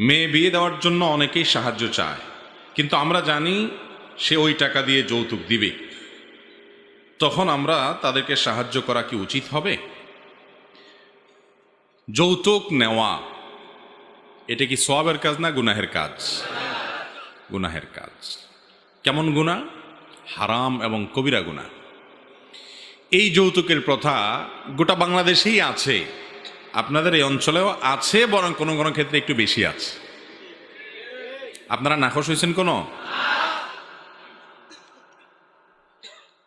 মেয়ে বিয়ে দেওয়ার জন্য অনেকেই সাহায্য চায়। কিন্তু আমরা জানি সে ওই টাকা দিয়ে যৌতুক দিবে। তখন আমরা তাদেরকে সাহায্য করা কি উচিত হবে? যৌতুক নেওয়া, এটা কি সোয়াবের কাজ না গুনাহের কাজ? গুনাহের কাজ। কেমন গুণা হারাম এবং কবিরা গুণা এই যৌতুকের প্রথা গোটা বাংলাদেশেই আছে। আপনাদের এই অঞ্চলেও আছে, বরং কোনো কোনো ক্ষেত্রে একটু বেশি আছে। আপনারা নাখোশ হয়েছেন কোনো?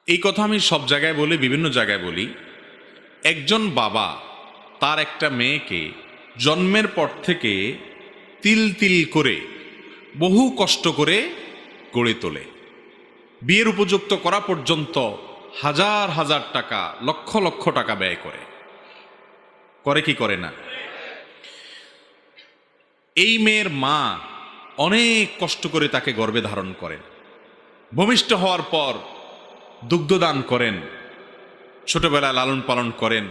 এই কথা আমি সব জায়গায় বলি, বিভিন্ন জায়গায় বলি। একজন বাবা, তার একটা মেয়েকে জন্মের পর থেকে তিল তিল করে, বহু কষ্ট করে গড়ে তোলে। বিয়ের উপযুক্ত করা পর্যন্ত হাজার হাজার টাকা, লক্ষ লক্ষ টাকা ব্যয় করে। করে কি করে না? এই মেয়ের মা অনেক কষ্ট করে তাকে গর্বে ধারণ করেন। ভূমিষ্ঠ হওয়ার পর দুগ্ধদান করেন, ছোটবেলায় লালন পালন করেন,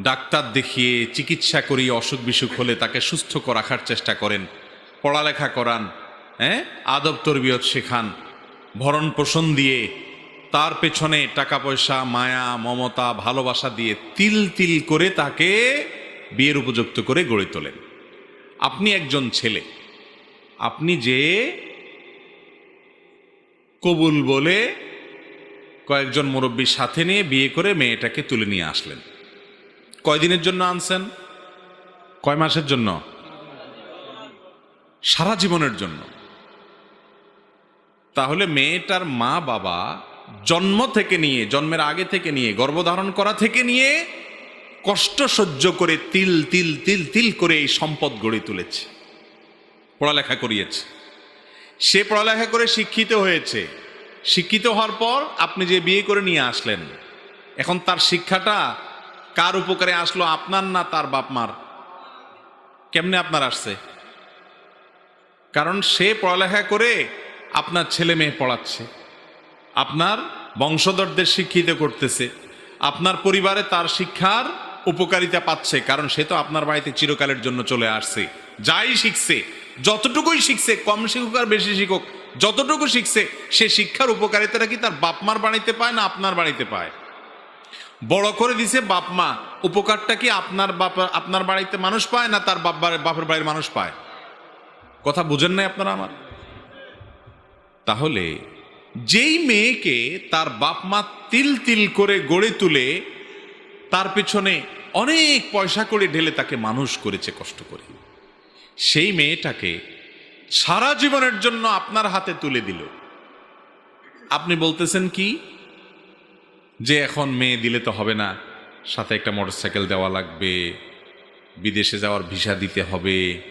ডাক্তার দেখিয়ে চিকিৎসা করিয়ে অসুখ বিসুখ হলে তাকে সুস্থ রাখার চেষ্টা করেন, পড়ালেখা করান হ্যাঁ? আদব তরবিয়ত শেখান ভরণ পোষণ দিয়ে তার পেছনে টাকা পয়সা মায়া, মমতা, ভালোবাসা দিয়ে তিল তিল করে তাকে বিয়ের উপযুক্ত করে গড়ে তোলেন। আপনি একজন ছেলে। আপনি যে কবুল বলে কয়েকজন মুরব্বীর সাথে নিয়ে বিয়ে করে মেয়েটাকে তুলে নিয়ে আসলেন। কয়দিনের জন্য আনছেন? কয় মাসের জন্য? সারা জীবনের জন্য। তাহলে মেয়েটার মা বাবা জন্ম থেকে নিয়ে, জন্মের আগে থেকে নিয়ে, গর্ভধারণ করা থেকে নিয়ে কষ্ট সহ্য করে তিল তিল তিল তিল করে এই সম্পদ গড়ে তুলেছে। পড়ালেখা করিয়েছে। সে পড়ালেখা করে শিক্ষিত হয়েছে। শিক্ষিত হওয়ার পর আপনি যে বিয়ে করে নিয়ে আসলেন, এখন তার শিক্ষাটা কার উপকারে আসলো আপনার না তার বাপ মার কেমনে আপনার আসছে? কারণ সে পড়ালেখা করে আপনার ছেলে মেয়ে পড়াচ্ছে। আপনার বংশধরদের শিক্ষিত করতেছে। আপনার পরিবারে তার শিক্ষার উপকারিতা পাচ্ছে, কারণ সে তো আপনার বাড়িতে চিরকালের জন্য চলে আসছে। যাই শিখছে, যতটুকুই শিখছে, কম শিখুক আর বেশি শিখুক, যতটুকু শিখছে, সে শিক্ষার উপকারিতাটা কি তার বাপমার বাড়িতে পায় না আপনার বাড়িতে পায়? বড় করে দিছে বাপমা, উপকারটা কি আপনার বাপ, আপনার বাড়িতে মানুষ পায় না তার বাপ বাপের বাড়ির মানুষ পায়? কথা বুঝেন নাই আপনারা আমার? তাহলে যেই মেয়েকে তার বাপ মা তিল তিল করে গড়ে তুলে, তার পেছনে অনেক পয়সা করে ঢেলে তাকে মানুষ করেছে কষ্ট করে। সেই মেয়েটাকে সারা জীবনের জন্য আপনার হাতে তুলে দিল। আপনি বলতেছেন কি? যে এখন মেয়ে দিলে তো হবে না, সাথে একটা মোটরসাইকেল দেওয়া লাগবে, বিদেশে যাওয়ার ভিসা দিতে হবে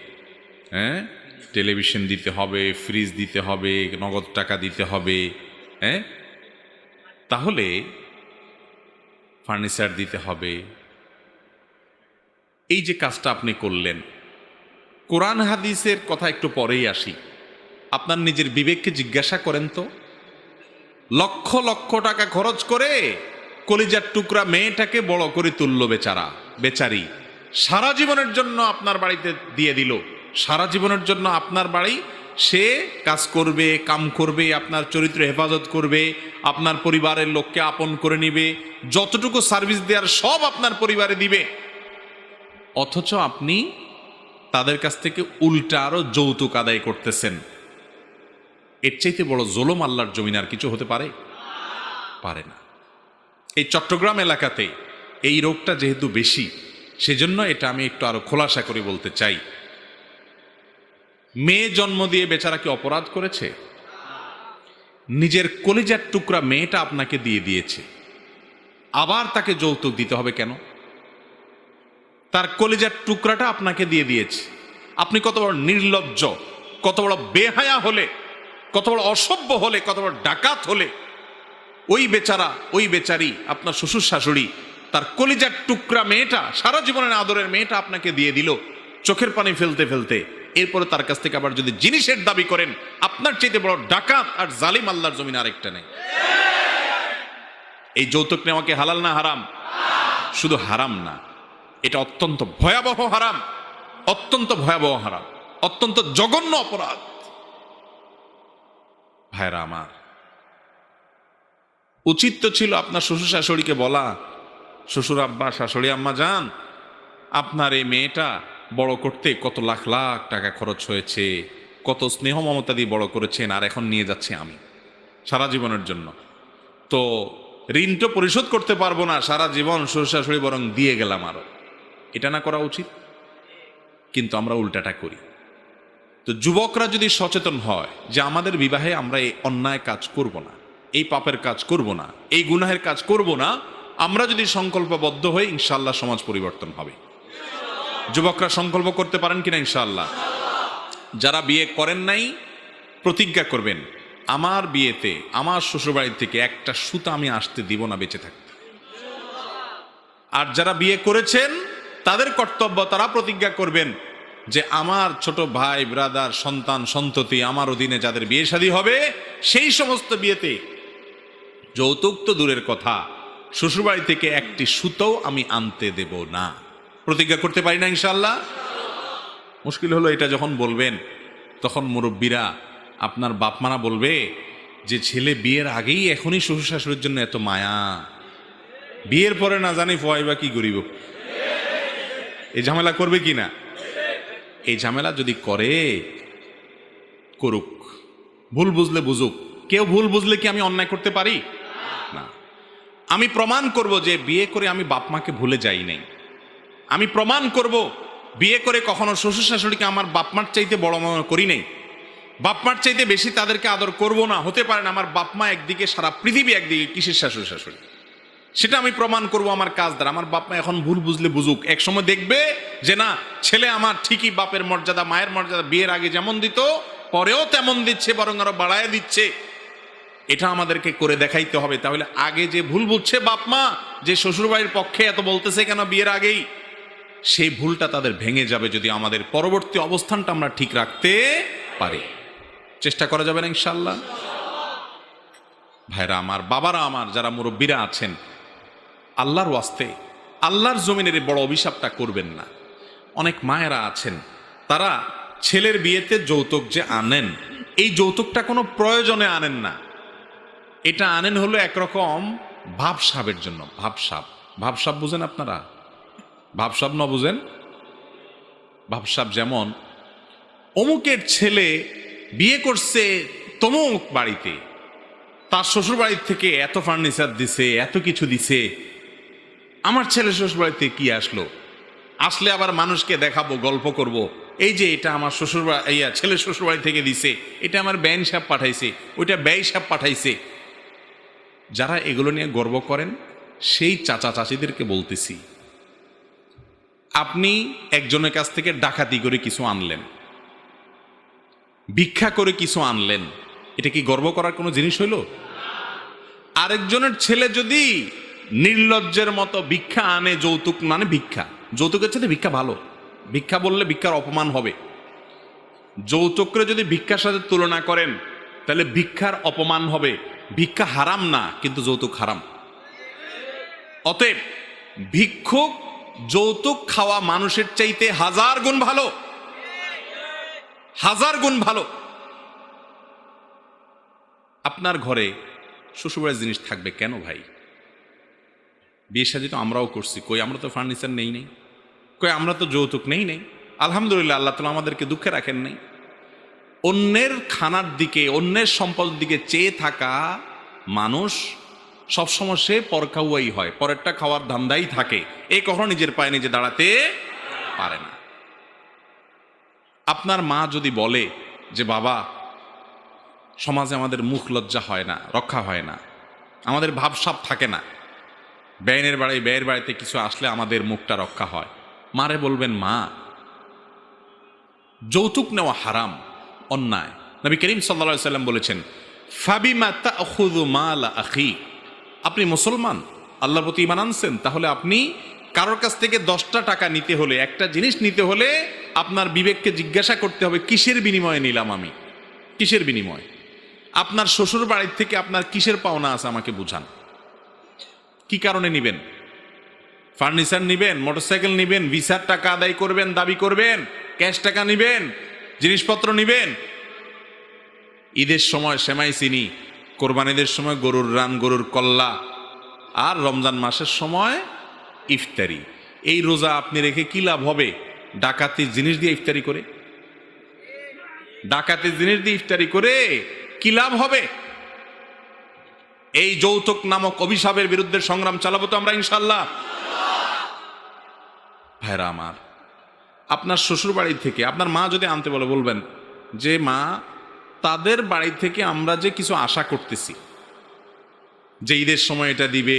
হ্যাঁ? টেলিভিশন দিতে হবে, ফ্রিজ দিতে হবে, নগদ টাকা দিতে হবে হ্যাঁ? তাহলে ফার্নিচার দিতে হবে। এই যে কাজটা আপনি করলেন, কোরআন হাদিসের কথা একটু পরেই আসি। আপনার নিজের বিবেককে জিজ্ঞাসা করেন তো। লক্ষ লক্ষ টাকা খরচ করে কলিজার টুকরা মেয়েটাকে বড় করে তুলল বেচারা, বেচারি। সারা জীবনের জন্য আপনার বাড়িতে দিয়ে দিল। সারা জীবনের জন্য আপনার বাড়ি, সে কাজ করবে, কাম করবে, আপনার চরিত্র হেফাজত করবে, আপনার পরিবারের লোককে আপন করে নিবে, যতটুকু সার্ভিস দেওয়ার সব আপনার পরিবারে দিবে। অথচ আপনি তাদের কাছ থেকে উল্টা আরও যৌতুক আদায় করতেছেন। এর চাইতে বড় জোলম আল্লাহর জমিন আর কিছু হতে পারে? পারে না। এই চট্টগ্রাম এলাকাতে এই রোগটা যেহেতু বেশি, সেজন্য এটা আমি একটু আরও খোলাসা করে বলতে চাই। মেয়ে জন্ম দিয়ে বেচারা কি অপরাধ করেছে? নিজের কলিজার টুকরা মেয়েটা আপনাকে দিয়ে দিয়েছে। আবার তাকে যৌতুক দিতে হবে কেন? তার কলিজার টুকরাটা আপনাকে দিয়ে দিয়েছে। আপনি কত বড় নির্লজ্জ, কত বড় বেহায়া হলে, কত বড় অসভ্য হলে, কত বড় ডাকাত হলে, ওই বেচারা, ওই বেচারি, আপনার শ্বশুর শাশুড়ি, তার কলিজার টুকরা মেয়েটা, সারা জীবনের আদরের মেয়েটা আপনাকে দিয়ে দিল, চোখের পানি ফেলতে ফেলতে। এরপরে তার কাছ থেকে আবার যদি জিনিসের দাবি করেন, আপনার চাইতে বড় ডাকাত আর জালিম আল্লাহর জমিন আরেকটা নেই। এই যৌতুক নেওয়াকে হালাল না হারাম? শুধু হারাম না, এটা অত্যন্ত ভয়াবহ হারাম, অত্যন্ত ভয়াবহ হারাম, অত্যন্ত জঘন্য অপরাধ। ভাইরা আমার, উচিত তো ছিল আপনার শ্বশুর শাশুড়িকে বলা, শ্বশুর আব্বা, শাশুড়ি আম্মা যান, আপনার এই মেয়েটা বড় করতে কত লাখ লাখ টাকা খরচ হয়েছে, কত স্নেহ মমতা দিয়ে বড় করেছেন, আর এখন নিয়ে যাচ্ছি আমি, সারা জীবনের জন্য। তো ঋণ তো পরিশোধ করতে পারব না, সারা জীবন শ্বশুর বরং দিয়ে গেলাম আরও। এটা না করা উচিত? কিন্তু আমরা উল্টাটা করি। তো যুবকরা যদি সচেতন হয় যে আমাদের বিবাহে আমরা এই অন্যায় কাজ করব না, এই পাপের কাজ করব না, এই গুনাহের কাজ করব না, আমরা যদি সংকল্পবদ্ধ হই ইনশাল্লাহ সমাজ পরিবর্তন হবে। যুবকরা সংকল্প করতে পারেন কিনা ইনশাল্লাহ যারা বিয়ে করেন নাই, প্রতিজ্ঞা করবেন, আমার বিয়েতে, আমার শ্বশুরবাড়ি থেকে একটা সুতা আমি আসতে দিব না, বেঁচে থাকতে। আর যারা বিয়ে করেছেন, তাদের কর্তব্য, তারা প্রতিজ্ঞা করবেন যে আমার ছোট ভাই, ব্রাদার, সন্তান, সন্ততি, আমার অধীনে যাদের বিয়ে শাদী হবে, সেই সমস্ত বিয়েতে যৌতুক তো দূরের কথা, শ্বশুরবাড়ি থেকে একটি সুতোও আমি আনতে দেব না। প্রতিজ্ঞা করতে পারি না ইনশাল্লাহ মুশকিল হলো এটা যখন বলবেন, তখন মুরব্বীরা আপনার বাপমারা বলবে যে, ছেলে বিয়ের আগেই এখনই শ্বশুর শাশুড়ির জন্য এত মায়া। বিয়ের পরে না জানি ফোয়াই বা কি করিব। এই ঝামেলা করবে কি না? এই ঝামেলা যদি করে, করুক। ভুল বুঝলে বুঝুক। কেউ ভুল বুঝলে কি আমি অন্যায় করতে পারি? না। আমি প্রমাণ করব যে, বিয়ে করে আমি বাপমাকে ভুলে যাই নাই। আমি প্রমাণ করব, বিয়ে করে কখনো শ্বশুর শাশুড়িকে আমার বাপমার চাইতে বড় মনে করি নাই। বাপমার চাইতে বেশি তাদেরকে আদর করব না, হতে পারে না আমার বাপমা একদিকে, সারা পৃথিবী একদিকে কিসের শাশুড়ি শাশুড়ি সেটা আমি প্রমাণ করব আমার কাজ দ্বারা। আমার বাপমা এখন ভুল বুঝলে বুঝুক। এক সময় দেখবে যে না, ছেলে আমার ঠিকই বাপের মর্যাদা, মায়ের মর্যাদা, বিয়ের আগে যেমন দিত, পরেও তেমন দিচ্ছে, বরং আরও বাড়ায় দিচ্ছে। এটা আমাদেরকে করে দেখাইতে হবে। তাহলে আগে যে ভুল বুঝছে বাপমা, যে শ্বশুরবাড়ির পক্ষে এত বলতেছে কেন বিয়ের আগেই? সেই ভুলটা তাদের ভেঙে যাবে যদি আমাদের পরবর্তী অবস্থানটা আমরা ঠিক রাখতে পারি। চেষ্টা করা যাবে না ইনশাল্লাহ ভাইরা আমার, বাবারা আমার, যারা মুরব্বীরা আছেন, আল্লাহর ওয়াস্তে, আল্লাহর জমিনের বড় অভিশাপটা করবেন না। অনেক মায়েরা আছেন, তারা ছেলের বিয়েতে যৌতুক যে আনেন, এই যৌতুকটা কোনো প্রয়োজনে আনেন না। এটা আনেন হলো একরকম ভাবসাবের জন্য, ভাবসাব। ভাবসাব বুঝেন আপনারা? ভাবসাব ন বুঝেন? ভাবসাব যেমন, অমুকের ছেলে বিয়ে করছে তমুক বাড়িতে, তার শ্বশুর বাড়ির থেকে এত ফার্নিচার দিছে, এত কিছু দিছে, আমার ছেলে শ্বশুর বাড়িতে কি আসলো? আসলে আবার মানুষকে দেখাবো, গল্প করব। এই যে এটা আমার শ্বশুর ইয়া ছেলে শ্বশুর বাড়ি থেকে দিছে, এটা আমার ব্যান সাপ পাঠাইছে, ওইটা ব্যয় সাপ পাঠাইছে। যারা এগুলো নিয়ে গর্ব করেন, সেই চাচা চাচিদেরকে বলতেছি। আপনি একজনের কাছ থেকে ডাকাতি করে কিছু আনলেন, ভিক্ষা করে কিছু আনলেন, এটা কি গর্ব করার কোনো জিনিস হইল? আরেকজনের ছেলে যদি নির্লজ্জের মতো ভিক্ষা আনে, যৌতুক মানে ভিক্ষা। যৌতুকের সাথে ভিক্ষা ভালো। ভিক্ষা বললে ভিক্ষার অপমান হবে। যৌতুকরে যদি ভিক্ষার সাথে তুলনা করেন, তাহলে ভিক্ষার অপমান হবে। ভিক্ষা হারাম না, কিন্তু যৌতুক হারাম। অতএব ভিক্ষুক যৌতুক খাওয়া মানুষের চাইতে হাজার গুণ ভালো। হাজার গুণ ভালো। আপনার ঘরে শ্বশুরবাড়ির জিনিস থাকবে কেন ভাই? বিয়ে সাজি তো আমরাও করছি। কই আমরা তো ফার্নিচার নেই নেই। কই আমরা তো যৌতুক নেই নেই। আলহামদুলিল্লাহ আল্লাহ তালা আমাদেরকে দুঃখে রাখেন নাই। অন্যের খানার দিকে, অন্যের সম্পদের দিকে চেয়ে থাকা মানুষ সবসময় সে পরখাউয়াই হয়, পরেরটা খাওয়ার ধান্দাই থাকে। এ কখনো নিজের পায়ে নিজে দাঁড়াতে পারে না। আপনার মা যদি বলে যে, বাবা, সমাজে আমাদের মুখ লজ্জা হয় না, রক্ষা হয় না, আমাদের ভাবসাব থাকে না ব্যয়ের বাড়ি ব্যয়ের বাড়িতে কিছু আসলে আমাদের মুখটা রক্ষা হয়। মারে বলবেন, মা, যৌতুক নেওয়া হারাম, অন্যায়। নবী করিম সাল্লা সাল্লাম বলেছেন, ফাবিমা তাখুযু মাল আখি আপনি মুসলমান, আল্লাহর প্রতি ইমান আনছেন, তাহলে আপনি কারোর কাছ থেকে দশটা টাকা নিতে হলে, একটা জিনিস নিতে হলে আপনার বিবেককে জিজ্ঞাসা করতে হবে, কিসের বিনিময়ে নিলাম আমি? কিসের বিনিময়ে? আপনার শ্বশুর বাড়ির থেকে আপনার কিসের পাওনা আছে আমাকে বুঝান। কি কারণে নিবেন? ফার্নিচার নিবেন, মোটরসাইকেল নিবেন, ভিসার টাকা আদায় করবেন, দাবি করবেন, ক্যাশ টাকা নিবেন, জিনিসপত্র নিবেন। ঈদের সময় সেমাই চিনি কোরবানিদের সময় গরুর রান, গরুর কল্লা আর রমজান মাসের সময় ইফতারি। এই রোজা আপনি রেখে কি লাভ হবে? ডাকাতির জিনিস দিয়ে ইফতারি করে? ডাকাতির জিনিস দিয়ে ইফতারি করে কি লাভ হবে? এই যৌতুক নামক অভিশাপের বিরুদ্ধে সংগ্রাম চালাবো তো আমরা ইনশাল্লাহ ভাইরা আমার, আপনার শ্বশুর বাড়ি থেকে, আপনার মা যদি আনতে বলে, বলবেন যে, মা তাদের বাড়ি থেকে আমরা যে কিছু আশা করতেছি, যে ঈদের সময় এটা দিবে,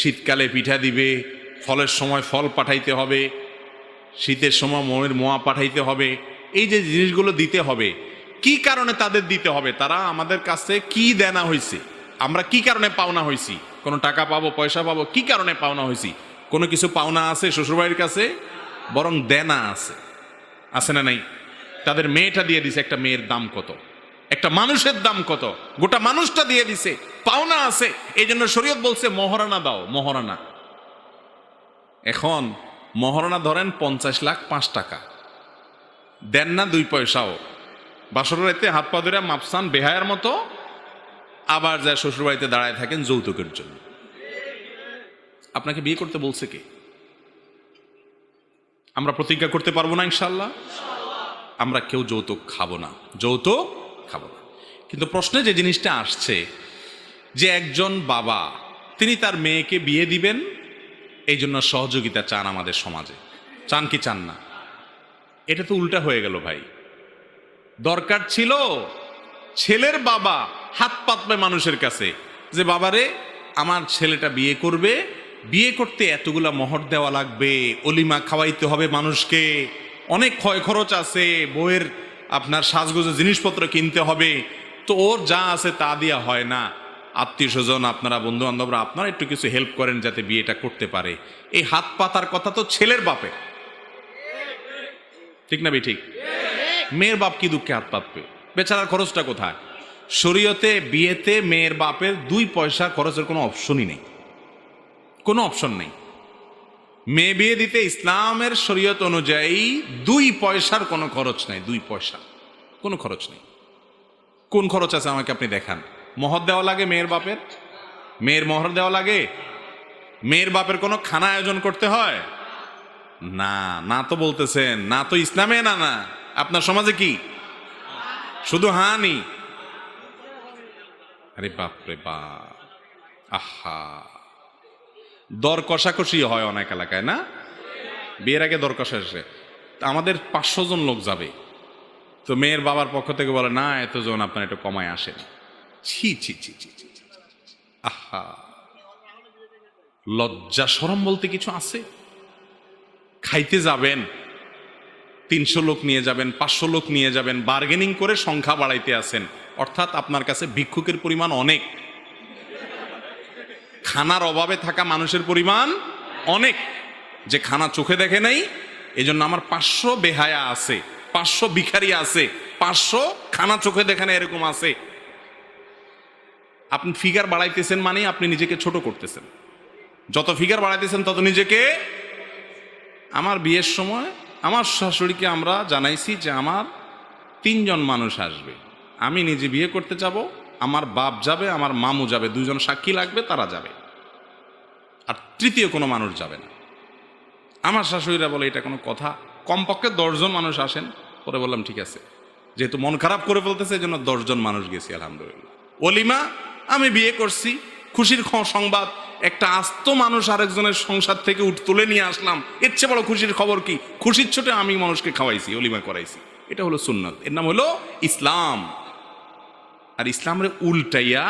শীতকালে পিঠা দিবে, ফলের সময় ফল পাঠাইতে হবে, শীতের সময় মোয়ের মোয়া পাঠাইতে হবে, এই যে জিনিসগুলো দিতে হবে, কি কারণে তাদের দিতে হবে, তারা আমাদের কাছে কি দেনা হয়েছে আমরা কি কারণে পাওনা হয়েছি কোনো টাকা পাবো, পয়সা পাবো, কি কারণে পাওনা হয়েছি কোনো কিছু পাওনা আছে শ্বশুরবাড়ির কাছে? বরং দেনা আছে। আছে না নাই? তাদের মেয়েটা দিয়ে দিছে, একটা মেয়ের দাম কত? একটা মানুষের দাম কত? গোটা মানুষটা দিয়ে দিছে, পাওনা আছে এই জন্য শরীয়ত বলছে, মহারানা দাও, মহারানা। এখন মহারণা ধরেন পঞ্চাশ লাখ পাঁচ টাকা। দেন না দুই পয়সাও। বাসর রাইতে হাত পা ধরে মাপসান বেহায়ার মতো, আবার যা শ্বশুরবাড়িতে দাঁড়ায় থাকেন যৌতুকের জন্য। আপনাকে বিয়ে করতে বলছে কে? আমরা প্রতিজ্ঞা করতে পারব না ইনশাল্লাহ আমরা কেউ যৌতুক খাব না। যৌতুক খাব না। কিন্তু প্রশ্নে যে জিনিসটা আসছে, যে একজন বাবা, তিনি তার মেয়েকে বিয়ে দিবেন, এই জন্য সহযোগিতা চান আমাদের সমাজে। চান কি চান না? এটা তো উল্টা হয়ে গেল ভাই। দরকার ছিল ছেলের বাবা হাত পাতবে মানুষের কাছে, যে বাবারে, আমার ছেলেটা বিয়ে করবে, বিয়ে করতে এতগুলা মহর দেওয়া লাগবে, অলিমা খাওয়াইতে হবে মানুষকে, অনেক ক্ষয় খরচ আছে বইয়ের আপনার সাজগোজের জিনিসপত্র কিনতে হবে। তো ওর যা আছে তা দিয়া হয় না। আত্মীয় স্বজন, আপনারা বন্ধু বান্ধবরা আপনারা একটু কিছু হেল্প করেন যাতে বিয়েটা করতে পারে। এই হাত পাতার কথা তো ছেলের বাপের। ঠিক না ঠিক? মেয়ের বাপ কি দুঃখে হাত পাতবে? বেচারার খরচটা কোথায়? শরীয়তে, বিয়েতে মেয়ের বাপের দুই পয়সা খরচের কোনো অপশনই নেই। কোনো অপশন নেই। মেয়ে বিয়ে দিতে ইসলামের শরীয়ত অনুযায়ী দুই পয়সার কোনো খরচ নেই, দুই পয়সা। কোনো খরচ নেই। কোন খরচ আছে আমাকে আপনি দেখান। মহর দেওয়া লাগে মেয়ের বাপের? মেয়ের মহর দেওয়া লাগে? মেয়ের বাপের কোনো খানা আয়োজন করতে হয়? না না তো বলতেছেন, না তো ইসলামে না না। আপনার সমাজে কি? শুধু হানি? আরে বাপরে বাপ। আহা। দর কষাকষি হয় অনেক এলাকায়, না? বিয়ের আগে দর কষাকষি আমাদের পাঁচশো জন লোক যাবে। তো মেয়ের বাবার পক্ষ থেকে বলে, না, এতজন আপনার একটু কমায় আসেন। ছি ছি ছি ছি ছি। আহা! লজ্জা সরম বলতে কিছু আছে? খাইতে যাবেন, তিনশো লোক নিয়ে যাবেন, পাঁচশো লোক নিয়ে যাবেন, বার্গেনিং করে সংখ্যা বাড়াইতে আসেন অর্থাৎ আপনার কাছে ভিক্ষুকের পরিমাণ অনেক। খানার অভাবে থাকা মানুষের পরিমাণ অনেক যে খানা চোখে দেখে নাই, এজন্য আমার পাঁচশো বেহায়া আছে, পাঁচশো ভিখারি আছে, পাঁচশো খানা চোখে দেখে না এরকম আছে। আপনি ফিগার বাড়াইতেছেন মানে আপনি নিজেকে ছোট করতেছেন। যত ফিগার বাড়াইতেছেন, তত নিজেকে আমার বিয়ের সময় আমার শাশুড়িকে আমরা জানাইছি যে আমার তিনজন মানুষ আসবে। আমি নিজে বিয়ে করতে যাব আমার বাপ যাবে, আমার মামু যাবে দুজন সাক্ষী লাগবে, তারা যাবে। আর তৃতীয় কোনো মানুষ যাবে না। আমার শাশুড়িরা বলে, এটা কোনো কথা? কমপক্ষে দশজন মানুষ আসেন, পরে বললাম, ঠিক আছে। যেহেতু মন খারাপ করে ফেলতেছে, এই জন্য দশজন মানুষ গেছি, আলহামদুলিল্লাহ। অলিমা, আমি বিয়ে করছি, খুশির সংবাদ, একটা আস্ত মানুষ আরেকজনের সংসার থেকে উঠ তুলে নিয়ে আসলাম। এর চেয়ে বড় খুশির খবর কি? খুশির ছোটে আমি মানুষকে খাওয়াইছি, অলিমা করাইছি। এটা হলো সুন্নত। এর নাম হলো ইসলাম। আর ইসলামের উল্টাইয়া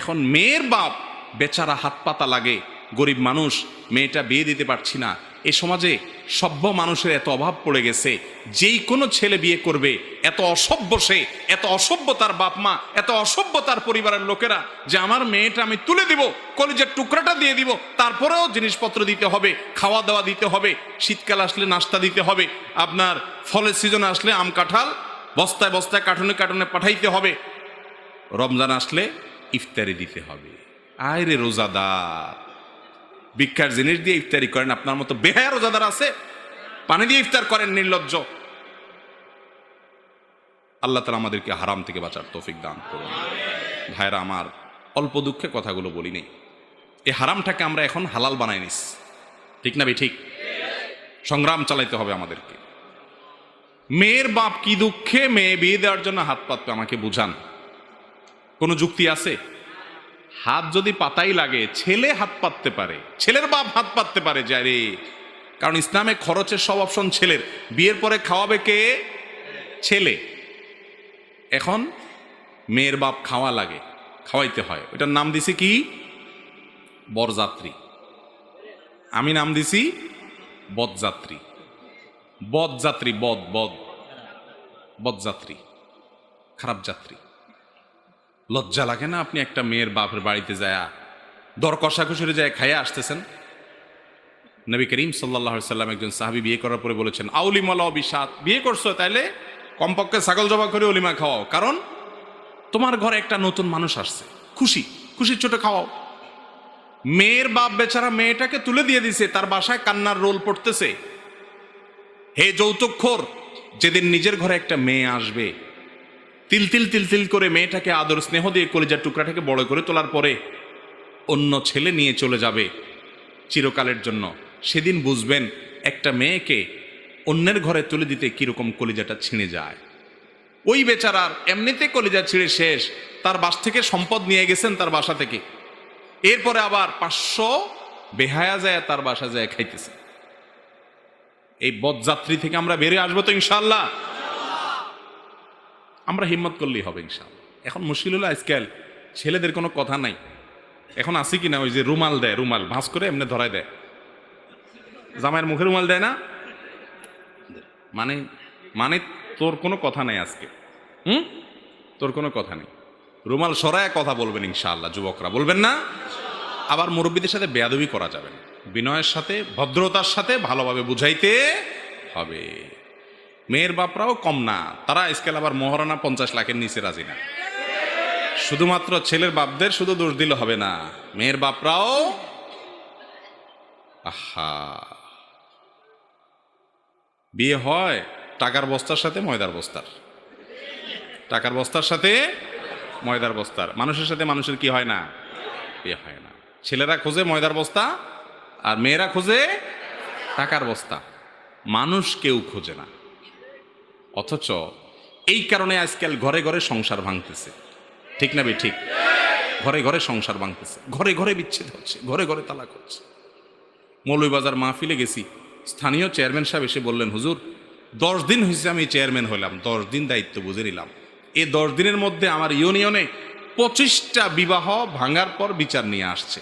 এখন মেয়ের বাপ বেচারা হাত পাতা লাগে, গরিব মানুষ, মেয়েটা বিয়ে দিতে পারছি না। এ সমাজে সভ্য মানুষের এত অভাব পড়ে গেছে, যেই কোনো ছেলে বিয়ে করবে, এত অসভ্য সে, এত অসভ্য তার বাপ মা, এত অসভ্য তার পরিবারের লোকেরা যে আমার মেয়েটা আমি তুলে দিব, কলেজের টুকরাটা দিয়ে দিব, তারপরেও জিনিসপত্র দিতে হবে খাওয়া দাওয়া দিতে হবে, শীতকাল আসলে নাস্তা দিতে হবে, আপনার ফলের সিজন আসলে আম কাঁঠাল বস্তায় বস্তায় কার্টুনে কার্টুনে পাঠাইতে হবে রমজান আসলে ইফতারি দিতে হবে। আয় রে রোজাদার। ভিক্ষার জিনিস দিয়ে ইফতারি করেন, আপনার মতো বেহায়া রোজাদার আছে? পানি দিয়ে ইফতার করেন নির্লজ্জ। আল্লাহ তালা আমাদেরকে হারাম থেকে বাঁচার তৌফিক দান করুন। ভাইরা আমার অল্প দুঃখে কথাগুলো বলি নেই। এই হারামটাকে আমরা এখন হালাল বানাই নিস। ঠিক না ঠিক? সংগ্রাম চালাইতে হবে আমাদেরকে। মেয়ের বাপ কি দুঃখে মেয়ে বিয়ে দেওয়ার জন্য হাত পাতবে, আমাকে বুঝান। কোনো যুক্তি আছে? হাত যদি পাতাই লাগে, ছেলে হাত পাততে পারে, ছেলের বাপ হাত পাততে পারে যারে কারণ ইসলামে খরচের সব অপশন ছেলের। বিয়ের পরে খাওয়াবে কে? ছেলে। এখন মেয়ের বাপ খাওয়া লাগে, খাওয়াইতে হয়। ওটার নাম দিছি কি? বরযাত্রী। আমি নাম দিছি বদযাত্রী। বদযাত্রী, বদ বদ। বদযাত্রী। খারাপ যাত্রী। লজ্জা লাগে না আপনি একটা মেয়ের বাপের বাড়িতে যায় দর কষাকষিরে যায় খাইয়ে আসতেছেন? নবী করিম সাল্লাহ সাল্লাম একজন সাহাবি বিয়ে করার পরে বলেছেন আউলিমালা অবিসাদ বিয়ে করছ তাইলে কমপক্ষে ছাগল জবা করে অলিমা খাওয়াও। কারণ তোমার ঘরে একটা নতুন মানুষ আসছে, খুশি, খুশির ছোট খাওয়াও। মেয়ের বাপ বেচারা মেয়েটাকে তুলে দিয়ে দিছে, তার বাসায় কান্নার রোল পড়তেছে। হে যৌতুকখোর, যেদিন নিজের ঘরে একটা মেয়ে আসবে তিল তিল তিল তিল করে মেয়েটাকে আদর স্নেহ দিয়ে কলিজার টুকরাটাকে বড় করে তোলার পরে অন্য ছেলে নিয়ে চলে যাবে চিরকালের জন্য। সেদিন বুঝবেন একটা মেয়েকে অন্যের ঘরে তুলে দিতে কীরকম কলিজাটা ছিঁড়ে যায়। ওই বেচারার এমনিতে কলিজা ছিঁড়ে শেষ। তার বাস থেকে সম্পদ নিয়ে গেছেন তার বাসা থেকে। এরপরে আবার পাঁচশো বেহায়া যায় তার বাসা যায় খাইতেছে। এই বদযাত্রী থেকে আমরা বেরিয়ে আসব তো ইনশাল্লাহ আমরা হিম্মত করলেই হবে ইনশাল্লাহ এখন মুশকিল হলো আজকাল, ছেলেদের কোনো কথা নাই। এখন আসি কি না ওই যে রুমাল দেয়, রুমাল, ভাঁজ করে এমনি ধরায় দেয়। জামাইয়ের মুখে রুমাল দেয় না? মানে মানে তোর কোনো কথা নেই আজকে। হুম? তোর কোনো কথা নেই। রুমাল সরায় কথা বলবেন ইনশাআল্লাহ, যুবকরা। বলবেন না? আবার মুরব্বীদের সাথে বেয়াদবি করা যাবে বিনয়ের সাথে, ভদ্রতার সাথে ভালোভাবে বুঝাইতে হবে। মেয়ের বাপরাও কম না, তারা আজকাল আবার মহারানা পঞ্চাশ লাখের নিচে রাজি না। শুধুমাত্র ছেলের বাপদের শুধু দোষ দিলে হবে না, মেয়ের বাপরাও আহা। বিয়ে হয় টাকার বস্তার সাথে, ময়দার বস্তার। টাকার বস্তার সাথে, ময়দার বস্তার। মানুষের সাথে মানুষের কি হয় না? বিয়ে হয় না। ছেলেরা খোঁজে ময়দার বস্তা আর মেয়েরা খোঁজে টাকার বস্তা। মানুষ কেউ খোঁজে না। অথচ এই কারণে আজকাল ঘরে ঘরে সংসার ভাঙতেছে। ঠিক না ঠিক? ঘরে ঘরে সংসার ভাঙতেছে। ঘরে ঘরে বিচ্ছেদ হচ্ছে, ঘরে ঘরে তালাক হচ্ছে। মৌলভীবাজার মাহফিলে গেছি, স্থানীয় চেয়ারম্যান সাহেব এসে বললেন, হুজুর, দশ দিন হয়েছে আমি চেয়ারম্যান হলাম দশ দিন দায়িত্ব বুঝে নিলাম। এই দশ দিনের মধ্যে আমার ইউনিয়নে পঁচিশটা বিবাহ ভাঙার পর বিচার নিয়ে আসছে।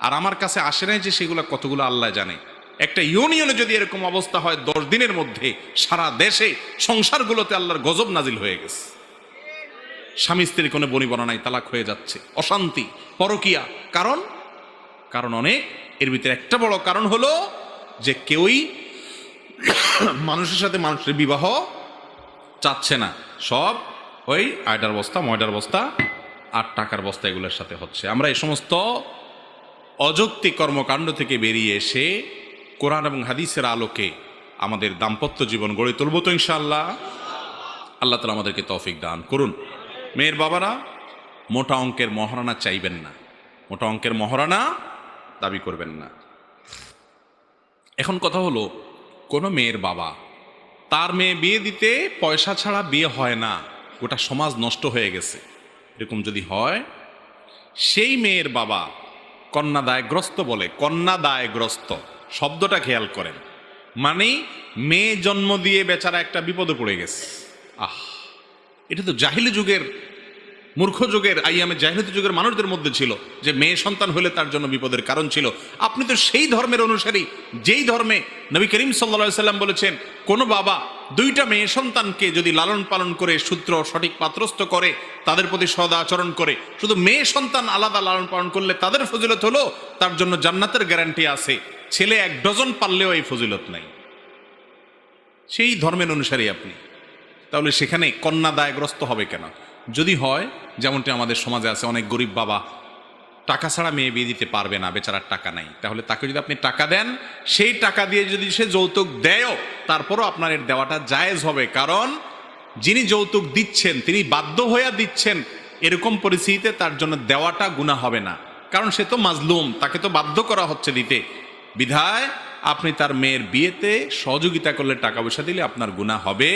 আর আমার কাছে আসে নাই যে সেগুলো কতগুলো আল্লাহ জানে। একটা ইউনিয়নে যদি এরকম অবস্থা হয় দশ দিনের মধ্যে সারা দেশে সংসারগুলোতে আল্লাহর গজব নাজিল হয়ে গেছে। স্বামী স্ত্রীর কোনো বনিবনা নাই তালাক হয়ে যাচ্ছে, অশান্তি, পরকিয়া। কারণ? কারণ অনেক। এর ভিতরে একটা বড় কারণ হলো যে কেউই মানুষের সাথে মানুষের বিবাহ চাচ্ছে না। সব ওই আয়টার বস্তা ময়দার বস্তা আর টাকার বস্তা এগুলোর সাথে হচ্ছে। আমরা এই সমস্ত অযৌক্তিক কর্মকাণ্ড থেকে বেরিয়ে এসে কোরআন এবং হাদিসের আলোকে আমাদের দাম্পত্য জীবন গড়ে তুলব তো ইনশাল্লাহ আল্লাহ তালা আমাদেরকে তৌফিক দান করুন। মেয়ের বাবারা, মোটা অঙ্কের মহারানা চাইবেন না। মোটা অঙ্কের মহারানা দাবি করবেন না। এখন কথা হলো, কোনো মেয়ের বাবা তার মেয়ে বিয়ে দিতে পয়সা ছাড়া বিয়ে হয় না, গোটা সমাজ নষ্ট হয়ে গেছে। এরকম যদি হয়, সেই মেয়ের বাবা কন্যা দায়গ্রস্ত বলে কন্যা দায়গ্রস্ত শব্দটা খেয়াল করেন। মানে মেয়ে জন্ম দিয়ে বেচারা একটা বিপদে পড়ে গেছে। আহ, এটা তো জাহিলি যুগের, মূর্খ যুগের, আইয়ামে জাহিলিত যুগের মানুষদের মধ্যে ছিল যে মেয়ে সন্তান হলে তার জন্য বিপদের কারণ ছিল। আপনি তো সেই ধর্মের অনুসারী, যেই ধর্মে নবী করিম সাল্লা সাল্লাম বলেছেন, কোনো বাবা দুইটা মেয়ে সন্তানকে যদি লালন পালন করে, সূত্র সঠিক পাত্রস্থ করে, তাদের প্রতি সদা আচরণ করে। শুধু মেয়ে সন্তান আলাদা লালন পালন করলে তাদের ফজিলত হলো, তার জন্য জান্নাতের গ্যারান্টি আছে। ছেলে এক ডজন পারলেও এই ফজিলত নাই। সেই ধর্মের অনুসারী আপনি। তাহলে সেখানে কন্যা দায়গ্রস্ত হবে কেন? যদি হয়, যেমনটি আমাদের সমাজে আছে, অনেক গরিব বাবা টাকা ছাড়া মেয়ে বিয়ে দিতে পারবে না, বেচারার টাকা নাই। তাহলে তাকে যদি আপনি টাকা দেন, সেই টাকা দিয়ে যদি সে যৌতুক দেয়ও, তারপরও আপনার এর দেওয়াটা জায়েজ হবে। কারণ যিনি যৌতুক দিচ্ছেন, তিনি বাধ্য হইয়া দিচ্ছেন, এরকম পরিস্থিতিতে তার জন্য দেওয়াটা গুণা হবে না। কারণ সে তো মাজলুম, তাকে তো বাধ্য করা হচ্ছে দিতে। বিধায় আপনি তার মেয়ের বিয়েতে সহযোগিতা করলে, টাকা পয়সা দিলে আপনার গুণা হবে